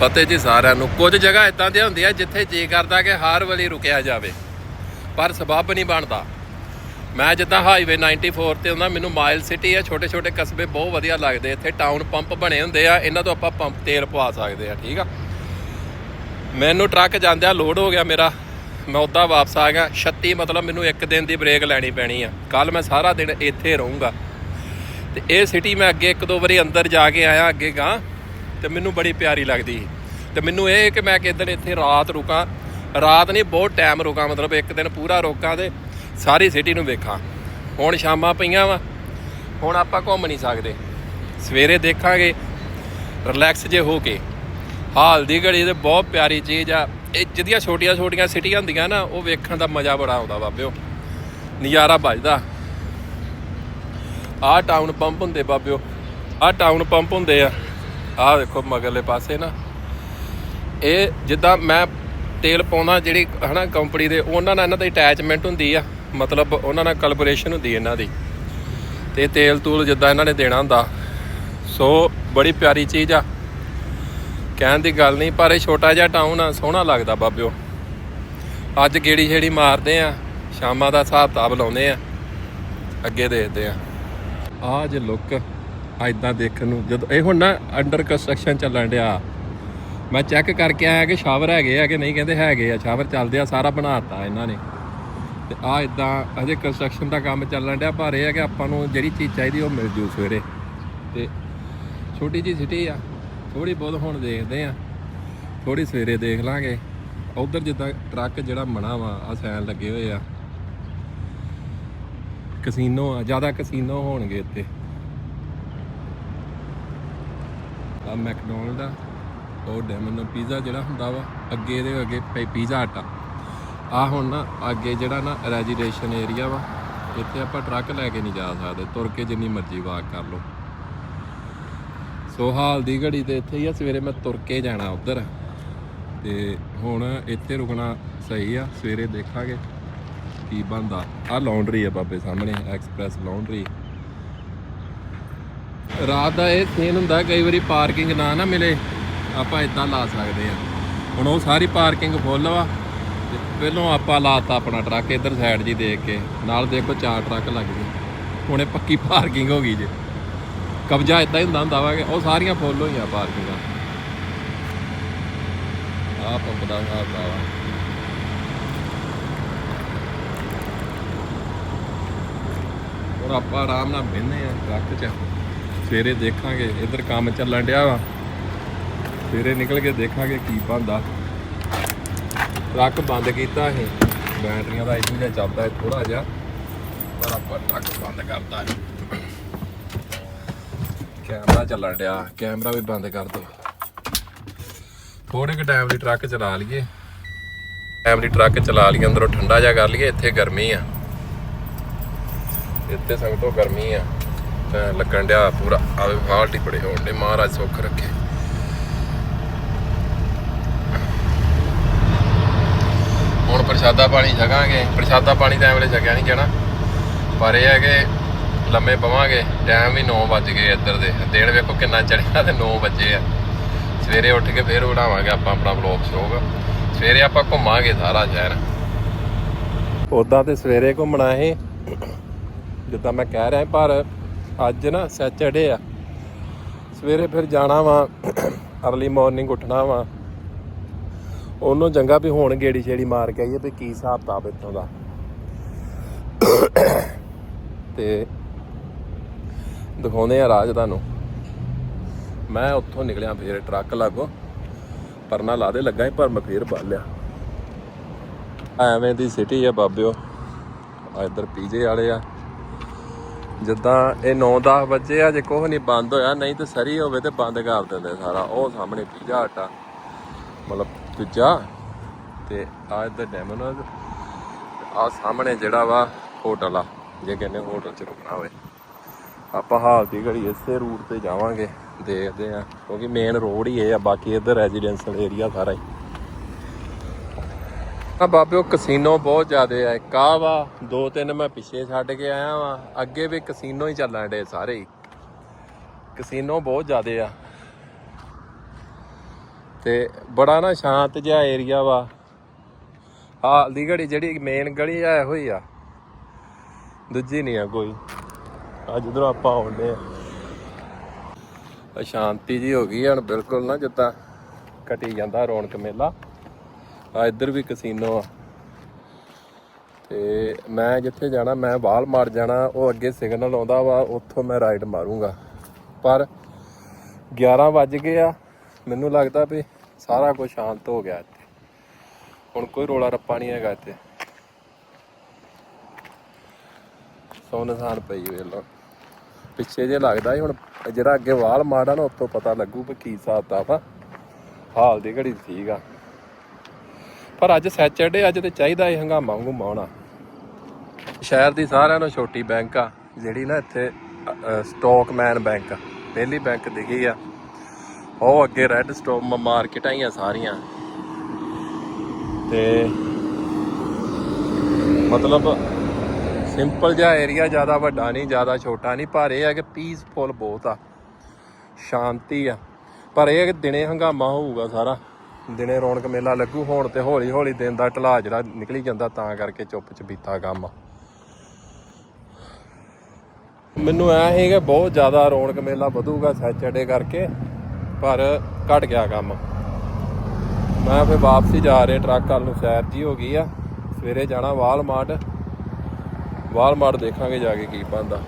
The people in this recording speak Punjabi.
ਫਤਿਹ ਜੀ ਸਾਰਿਆਂ ਨੂੰ। ਕੁਝ ਜਗ੍ਹਾ ਇਦਾਂ ਦੀਆਂ ਹੁੰਦੀਆਂ ਜਿੱਥੇ ਜੀ ਕਰਦਾ ਕਿ ਹਰ ਵੇਲੇ ਰੁਕਿਆ ਜਾਵੇ, ਪਰ ਸਬੱਬ ਨਹੀਂ ਬਣਦਾ। ਮੈਂ ਜਿੱਦਾਂ ਹਾਈਵੇ 94 ਤੇ ਹੁੰਦਾ, ਮੈਨੂੰ ਮਾਈਲ ਸਿਟੀ ਆ ਛੋਟੇ ਛੋਟੇ ਕਸਬੇ ਬਹੁਤ ਵਧੀਆ ਲੱਗਦੇ ਇੱਥੇ ਟਾਊਨ ਪੰਪ ਬਣੇ ਹੁੰਦੇ ਆ, ਇਹਨਾਂ ਤੋਂ ਆਪਾਂ ਪੰਪ ਤੇਲ ਪਵਾ ਸਕਦੇ ਆ, ਠੀਕ ਆ? ਮੈਨੂੰ ਟਰੱਕ ਜਾਂਦਿਆਂ ਲੋਡ ਹੋ ਗਿਆ ਮੇਰਾ। ਮੈਂ ਉੱਦਾਂ ਵਾਪਸ ਆ ਗਿਆ। 36 ਮਤਲਬ ਮੈਨੂੰ ਇੱਕ ਦਿਨ ਦੀ ਬ੍ਰੇਕ ਲੈਣੀ ਪੈਣੀ ਆ। ਕੱਲ ਮੈਂ ਸਾਰਾ ਦਿਨ ਇੱਥੇ ਰਹੂੰਗਾ। ਤੇ ਇਹ ਸਿਟੀ ਮੈਂ ਅੱਗੇ ਇੱਕ ਦੋ ਵਾਰੀ ਅੰਦਰ ਜਾ ਕੇ ਆਇਆ ਅੱਗੇ ਗਾਂ ਤੇ ਮੈਨੂੰ ਬੜੀ ਪਿਆਰੀ ਲੱਗਦੀ ਸੀ। ਤੇ ਮੈਨੂੰ ਇਹ ਕਿ ਮੈਂ ਕਿਦਣ ਇੱਥੇ ਰਾਤ ਰੁਕਾਂ। ਰਾਤ ਨਹੀਂ, ਬਹੁਤ ਟਾਈਮ ਰੁਕਾਂ, ਮਤਲਬ ਇੱਕ ਦਿਨ ਪੂਰਾ ਰੁਕਾਂ ਤੇ ਸਾਰੀ ਸਿਟੀ ਨੂੰ ਵੇਖਾਂ। ਹੁਣ ਸ਼ਾਮਾਂ ਪਈਆਂ ਵਾ, ਹੁਣ ਆਪਾਂ ਘੁੰਮ ਨਹੀਂ ਸਕਦੇ। ਸਵੇਰੇ ਦੇਖਾਂਗੇ ਰਿਲੈਕਸ ਜੇ ਹੋ ਕੇ। ਹਾਲ ਦੀ ਘੜੀ ਤੇ ਬਹੁਤ ਪਿਆਰੀ ਚੀਜ਼ ਆ। ਇਹ ਜਿਹੜੀਆਂ ਛੋਟੀਆਂ ਛੋਟੀਆਂ ਸਿਟੀਆਂ ਹੁੰਦੀਆਂ ਨਾ, ਉਹ ਵੇਖਣ ਦਾ ਮਜ਼ਾ ਬੜਾ ਆਉਂਦਾ ਬਾਬਿਓ ਨਜ਼ਾਰਾ ਵੱਜਦਾ। ਆਹ ਟਾਊਨ ਪੰਪ ਹੁੰਦੇ ਬਾਬਿਓ, ਆਹ ਟਾਊਨ ਪੰਪ ਹੁੰਦੇ ਆ। ਆਹ ਦੇਖੋ ਮਗਰਲੇ ਪਾਸੇ ਨਾ। ਇਹ ਜਿੱਦਾਂ ਮੈਂ ਤੇਲ ਪਾਉਂਦਾ ਜਿਹੜੀ ਹਨਾ ਕੰਪਨੀ ਦੇ, ਉਹਨਾਂ ਨਾਲ ਇਹਨਾਂ ਦੀ ਅਟੈਚਮੈਂਟ ਹੁੰਦੀ ਆ। ਮਤਲਬ ਉਹਨਾਂ ਨਾਲ ਕੋਲੈਬੋਰੇਸ਼ਨ ਹੁੰਦੀ ਇਹਨਾਂ ਦੀ। ਤੇ ਤੇਲ ਤੂਲ ਜਿੱਦਾਂ ਇਹਨਾਂ ਨੇ ਦੇਣਾ ਹੁੰਦਾ। ਸੋ ਬੜੀ ਪਿਆਰੀ ਚੀਜ਼ ਆ। ਕਹਿਣ ਦੀ ਗੱਲ ਨਹੀਂ, ਪਰ ਇਹ ਛੋਟਾ ਜਿਹਾ ਟਾਊਨ ਆ, ਸੋਹਣਾ ਲੱਗਦਾ ਬਾਬਿਓ। ਅੱਜ ਗੇੜੀ ਛੇੜੀ ਮਾਰਦੇ ਆ, ਸ਼ਾਮਾਂ ਦਾ ਹਿਸਾਬ ਤਾਬ ਲਾਉਂਦੇ ਆ। ਅੱਗੇ ਦੇਖਦੇ ਆ। ਆਹ ਜੇ ਲੁੱਕ ਐਦਾਂ ਦੇਖਣ ਨੂੰ, ਜਦੋਂ ਇਹ ਹੁਣ ਨਾ ਅੰਡਰ ਕੰਸਟਰਕਸ਼ਨ ਚੱਲਣ ਡਿਆ। ਮੈਂ ਚੈੱਕ ਕਰਕੇ ਆਇਆ ਕਿ ਸ਼ਾਵਰ ਹੈਗੇ ਆ ਕਿ ਨਹੀਂ, ਕਹਿੰਦੇ ਹੈਗੇ ਆ ਸ਼ਾਵਰ ਚੱਲਦੇ ਆ, ਸਾਰਾ ਬਣਾਤਾ ਇਹਨਾਂ ਨੇ। ਤੇ ਆ ਇਦਾਂ ਅਜੇ ਕੰਸਟਰਕਸ਼ਨ ਦਾ ਕੰਮ ਚੱਲਣ ਡਿਆ, ਪਰ ਇਹ ਹੈ ਕਿ ਆਪਾਂ ਨੂੰ ਜਿਹੜੀ ਚੀਜ਼ ਚਾਹੀਦੀ ਉਹ ਮਿਲ ਜੂ ਸਵੇਰੇ। ਤੇ ਛੋਟੀ ਜੀ ਸਿਟੀ ਆ ਥੋੜੀ ਬਹੁਤ ਹੁਣ ਦੇਖਦੇ ਆ ਥੋੜੀ ਸਵੇਰੇ ਦੇਖ ਲਾਂਗੇ। ਉਧਰ ਜਿੱਦਾਂ ਟਰੱਕ ਜਿਹੜਾ ਮਣਾ ਵਾ ਆ ਸੈਨ ਲੱਗੇ ਹੋਏ ਆ। ਕਸੀਨੋ ਆ, ਜ਼ਿਆਦਾ ਕਸੀਨੋ ਹੋਣਗੇ ਇੱਥੇ। ਆ ਮੈਕਡੋਨਲਡ ਆ। ਉਹ ਡੈਮਨ ਪੀਜ਼ਾ ਜਿਹੜਾ ਹੁੰਦਾ ਵਾ, ਅੱਗੇ ਇਹਦੇ ਅੱਗੇ ਪਈ ਪੀਜ਼ਾ ਆਟਾ। ਆ ਆ ਹੁਣ ਨਾ ਅੱਗੇ ਜਿਹੜਾ ਨਾ ਰੈਜੀਡੇਸ਼ਨ ਏਰੀਆ ਵਾ, ਇੱਥੇ ਆਪਾਂ ਟਰੱਕ ਲੈ ਕੇ ਨਹੀਂ ਜਾ ਸਕਦੇ। ਤੁਰ ਕੇ ਜਿੰਨੀ ਮਰਜ਼ੀ ਵਾਕ ਕਰ ਲਓ। ਸੋ ਹਾਲ ਦੀ ਘੜੀ ਤੇ ਇੱਥੇ ਹੀ ਆ, ਸਵੇਰੇ ਮੈਂ ਤੁਰ ਕੇ ਜਾਣਾ ਉਧਰ। ਤੇ ਹੁਣ ਇੱਥੇ ਰੁਕਣਾ ਸਹੀ ਆ, ਸਵੇਰੇ ਦੇਖਾਂਗੇ ਕੀ ਬੰਦਾ ਆ ਲਾਉਂਡਰੀ ਆ ਬਾਬੇ ਸਾਹਮਣੇ, ਐਕਸਪ੍ਰੈਸ ਲਾਉਂਡਰੀ ਰਾਤ ਦਾ ਇਹ ਸੀਨ ਹੁੰਦਾ, ਕਈ ਵਾਰੀ ਪਾਰਕਿੰਗ ਨਾ ਨਾ ਮਿਲੇ, ਆਪਾਂ ਇਦਾਂ ਲਾ ਸਕਦੇ ਆ ਹੁਣ ਉਹ ਸਾਰੀ ਪਾਰਕਿੰਗ ਫੁੱਲ ਵਾ, ਤੇ ਪਹਿਲੋਂ ਆਪਾਂ ਲਾਤਾ ਆਪਣਾ ਟਰੱਕ ਇੱਧਰ ਸਾਈਡ ਜੀ ਦੇਖ ਕੇ, ਨਾਲ ਦੇਖੋ ਚਾਰ ਟਰੱਕ ਲੱਗ ਗਏ। ਹੁਣੇ ਪੱਕੀ ਪਾਰਕਿੰਗ ਹੋ ਗਈ ਜੇ। ਕਬਜ਼ਾ ਇਦਾਂ ਹੀ ਹੁੰਦਾ ਹੁੰਦਾ ਵਾ ਕਿ ਉਹ ਸਾਰੀਆਂ ਫੁੱਲ ਹੋਈਆਂ ਪਾਰਕਿੰਗਾਂ ਆਹ ਪੰਪ ਦਾ ਹਿਸਾਬ ਵਾ। ਔਰ ਆਪਾਂ ਆਰਾਮ ਨਾਲ ਬਹਿੰਦੇ ਆ ਟਰੱਕ 'ਚ। ਸਵੇਰੇ ਦੇਖਾਂਗੇ, ਇੱਧਰ ਕੰਮ ਚੱਲਣ ਡਿਆ ਵਾ। ਸਵੇਰੇ ਨਿਕਲ ਕੇ ਦੇਖਾਂਗੇ ਕੀ ਬੰਦਾ ਟਰੱਕ ਬੰਦ ਕੀਤਾ ਇਹ ਬੈਟਰੀਆਂ ਦਾ ਇੰਜਨ ਜਿਹਾ ਚੱਲਦਾ ਹੈ ਥੋੜਾ ਜਿਹਾ, ਪਰ ਆਪਾਂ ਟਰੱਕ ਬੰਦ ਕਰਤਾ। ਕੈਮਰਾ ਚੱਲਣ ਡਿਆ, ਕੈਮਰਾ ਵੀ ਬੰਦ ਕਰ ਦੋ। ਥੋੜੇ ਕੁ ਟਾਈਮ ਲਈ ਟਰੱਕ ਚਲਾ ਲਈਏ। ਟਾਈਮ ਲਈ ਟਰੱਕ ਚਲਾ ਲਈਏ, ਅੰਦਰੋਂ ਠੰਡਾ ਜਿਹਾ ਕਰ ਲਈਏ, ਇੱਥੇ ਗਰਮੀ ਆ। ਇੱਥੇ ਸੰਗਤੋਂ ਗਰਮੀ ਆ। ਲੱਗਣ ਡਿਆ ਪੂਰਾ ਆਵੇ ਫਾਲਟ ਹੀ ਬੜੇ ਹੋਣ ਦੇ ਮਹਾਰਾਜ ਸੁੱਖ ਰੱਖੇ। ਹੁਣ ਪ੍ਰਸ਼ਾਦਾ ਪਾਣੀ ਛਕਾਂਗੇ ਪ੍ਰਸ਼ਾਦਾ ਪਾਣੀ ਤਾਂ ਐਵੇਂ ਛਕਿਆ ਨਹੀਂ ਜਾਣਾ। ਪਰ ਇਹ ਹੈ ਕਿ ਲੰਮੇ ਪਵਾਂਗੇ ਟਾਈਮ ਵੀ 9 ਵੱਜ ਗਏ ਇੱਧਰ ਦੇ। ਦਿਨ ਵੇਖੋ ਕਿੰਨਾ ਚੜਿਆ ਤੇ 9 ਵਜੇ ਆ। ਸਵੇਰੇ ਉੱਠ ਕੇ ਫੇਰ ਬਣਾਵਾਂਗੇ ਆਪਾਂ ਆਪਣਾ ਵਲੌਗ ਸ਼ੋਗ ਸਵੇਰੇ ਆਪਾਂ ਘੁੰਮਾਂਗੇ ਸਾਰਾ ਸ਼ਹਿਰ। ਉਦਾਂ ਤੇ ਸਵੇਰੇ ਘੁੰਮਣਾ ਇਹ ਜਿੱਦਾਂ ਮੈਂ ਕਹਿ ਰਿਹਾ ਪਰ ਅੱਜ ਨਾ ਸੈਚਰਡੇ ਆ। ਸਵੇਰੇ ਫਿਰ ਜਾਣਾ ਵਾ, ਅਰਲੀ ਮਾਰਨਿੰਗ ਉੱਠਣਾ ਵਾ। ਉਹਨੂੰ ਚੰਗਾ ਵੀ ਹੁਣ ਗੇੜੀ ਛੇੜੀ ਮਾਰ ਕੇ ਆਈਏ ਵੀ ਕੀ ਹਿਸਾਬ ਤਾਬ ਇੱਥੋਂ ਦਾ। ਤੇ ਦਿਖਾਉਂਦੇ ਆ ਰਾਜ ਤੁਹਾਨੂੰ। ਮੈਂ ਉੱਥੋਂ ਨਿਕਲਿਆ ਫੇਰ ਟਰੱਕ ਲਾਗੋ। ਪਰਨਾ ਲਾ ਦੇ, ਲੱਗਾ ਸੀ ਪਰ ਮੈਂ ਫੇਰ ਬੰਨ ਲਿਆ ਐਵੇਂ ਦੀ ਸਿਟੀ ਆ ਬਾਬਿਓ। ਆ ਇੱਧਰ ਪੀਜੇ ਵਾਲੇ ਆ। ਜਿੱਦਾਂ ਇਹ 9-10 ਵਜੇ ਆ, ਜੇ ਕੁਛ ਨਹੀਂ ਬੰਦ ਹੋਇਆ, ਨਹੀਂ ਤੇ ਸਰੀ ਹੋਵੇ ਤੇ ਬੰਦ ਕਰ ਦਿੰਦੇ ਸਾਰਾ। ਉਹ ਸਾਹਮਣੇ ਪੀਜ਼ਾ, ਆਟਾ, ਮਤਲਬ ਦੂਜਾ ਤੇ ਆ ਇੱਧਰ ਡੈਮੋਨੋਜ਼ ਆ ਸਾਹਮਣੇ ਜਿਹੜਾ ਵਾ ਹੋਟਲ ਆ, ਜੇ ਕਹਿੰਦੇ ਹੋਟਲ ਚ ਰੁਕਣਾ ਹੋਵੇ। ਆਪਾਂ ਹਾਲ ਦੀ ਘੜੀ ਇਸੇ ਰੂਟ ਤੇ ਜਾਵਾਂਗੇ, ਦੇਖਦੇ ਆ, ਕਿਉਂਕਿ ਮੇਨ ਰੋਡ ਹੀ ਇਹ ਆ, ਬਾਕੀ ਇੱਧਰ ਰੈਜ਼ੀਡੈਂਸ਼ੀਅਲ ਏਰੀਆ ਸਾਰਾ ਹੀ। ਆ ਬਾਬਿਓ ਕਸੀਨੋ ਬਹੁਤ ਜ਼ਿਆਦੇ ਆ। ਇੱਕ ਆਹ ਵਾ, ਦੋ ਤਿੰਨ ਮੈਂ ਪਿੱਛੇ ਛੱਡ ਕੇ ਆਇਆ ਵਾਂ। ਅੱਗੇ ਵੀ ਕਸੀਨੋ ਹੀ ਚੱਲਣ ਡੇ ਸਾਰੇ। ਕਸੀਨੋ ਬਹੁਤ ਜ਼ਿਆਦੇ ਆ। ਤੇ ਬੜਾ ਨਾ ਸ਼ਾਂਤ ਜਿਹਾ ਏਰੀਆ ਵਾ। ਹਾਲ ਦੀ ਘੜੀ ਜਿਹੜੀ ਮੇਨ ਗਲੀ ਆ, ਇਹੋ ਹੀ ਆ। ਦੂਜੀ ਨਹੀਂ ਆ ਕੋਈ। ਅੱਜ ਜਦੋਂ ਆਪਾਂ ਆਉਂਦੇ ਆ ਆ। ਸ਼ਾਂਤੀ ਜੀ ਹੋ ਗਈ ਹੁਣ ਬਿਲਕੁਲ ਨਾ ਜਿੱਦਾਂ ਕਟੀ ਜਾਂਦਾ ਰੌਣਕ ਮੇਲਾ। ਆ, ਇੱਧਰ ਵੀ ਕਸੀਨੋ ਆ। ਤੇ ਮੈਂ ਜਿੱਥੇ ਜਾਣਾ, ਮੈਂ ਵਾਲ ਮਾਰ ਜਾਣਾ, ਉਹ ਅੱਗੇ ਸਿਗਨਲ ਆਉਂਦਾ ਵਾ, ਉੱਥੋਂ ਮੈਂ ਰਾਈਡ ਮਾਰੂੰਗਾ। ਪਰ 11 ਵੱਜ ਗਏ ਆ, ਮੈਨੂੰ ਲੱਗਦਾ ਵੀ ਸਾਰਾ ਕੁਝ ਸ਼ਾਂਤ ਹੋ ਗਿਆ ਇੱਥੇ। ਹੁਣ ਕੋਈ ਰੋਲਾ ਰੱਪਾ ਨਹੀਂ ਹੈਗਾ ਇੱਥੇ। ਸੋਨਸਾਨ ਪਈ ਵੇਖ ਲਓ। ਪਿੱਛੇ ਜੇ ਲੱਗਦਾ ਹੁਣ ਜਿਹੜਾ ਅੱਗੇ ਵਾਲ ਮਾੜਾ ਨਾ, ਉੱਥੋਂ ਪਤਾ ਲੱਗੂ ਵੀ ਕੀ ਹਿਸਾਬ ਦਾ ਵਾ ਹਾਲ ਦੀ ਘੜੀ ਠੀਕ ਆ। ਪਰ ਅੱਜ ਸੈਚਰਡੇ, ਅੱਜ ਤੇ ਚਾਹੀਦਾ ਇਹ ਹੰਗਾਮਾ ਹੰਗੂਮਾ ਹੋਣਾ। ਸ਼ਹਿਰ ਦੀ ਸਾਰਿਆਂ ਨੂੰ ਛੋਟੀ ਬੈਂਕ ਆ, ਜਿਹੜੀ ਨਾ ਇੱਥੇ ਸਟਾਕਮੈਨ ਬੈਂਕ ਪਹਿਲੀ ਬੈਂਕ ਦਿਖੀ ਆ। ਉਹ ਅੱਗੇ ਰੈੱਡ ਸਟੋਪ ਮਾਰਕੀਟਾਂ ਹੀ ਆ ਸਾਰੀਆਂ। ਤੇ ਮਤਲਬ ਸਿੰਪਲ ਜਿਹਾ ਏਰੀਆ ਜ਼ਿਆਦਾ ਵੱਡਾ ਨਹੀਂ, ਜ਼ਿਆਦਾ ਛੋਟਾ ਨਹੀਂ, ਪਰ ਇਹ ਹੈ ਕਿ ਪੀਸਫੁਲ ਬਹੁਤ ਆ। ਸ਼ਾਂਤੀ ਆ। ਪਰ ਇਹ ਹੈ ਕਿ ਦਿਨੇ ਹੰਗਾਮਾ ਹੋਊਗਾ ਸਾਰਾ। ਦਿਨੇ ਰੌਣਕ ਮੇਲਾ ਲੱਗੂ ਹੋਣ ਤੇ ਹੌਲੀ ਹੌਲੀ ਦਿਨ ਦਾ ਢਲਾ ਜਿਹੜਾ ਨਿਕਲੀ ਜਾਂਦਾ ਤਾਂ ਕਰਕੇ ਚੁੱਪ ਚਪੀਤਾ ਕੰਮ। ਮੈਨੂੰ ਐ ਸੀ ਕਿ ਬਹੁਤ ਜ਼ਿਆਦਾ ਰੌਣਕ ਮੇਲਾ ਵਧੂਗਾ ਸੈਚਰਡੇ ਕਰਕੇ, ਪਰ ਘਟ ਗਿਆ ਕੰਮ। ਮੈਂ ਫਿਰ ਵਾਪਸੀ ਜਾ ਰਿਹਾ ਟਰੱਕ ਵੱਲ ਨੂੰ, ਸੈਰ ਜੀ ਹੋ ਗਈ ਆ। ਸਵੇਰੇ ਜਾਣਾ ਵਾਲਮਾਰਟ। ਵਾਲਮਾਰਟ ਦੇਖਾਂਗੇ ਜਾ ਕੇ ਕੀ ਬਣਦਾ।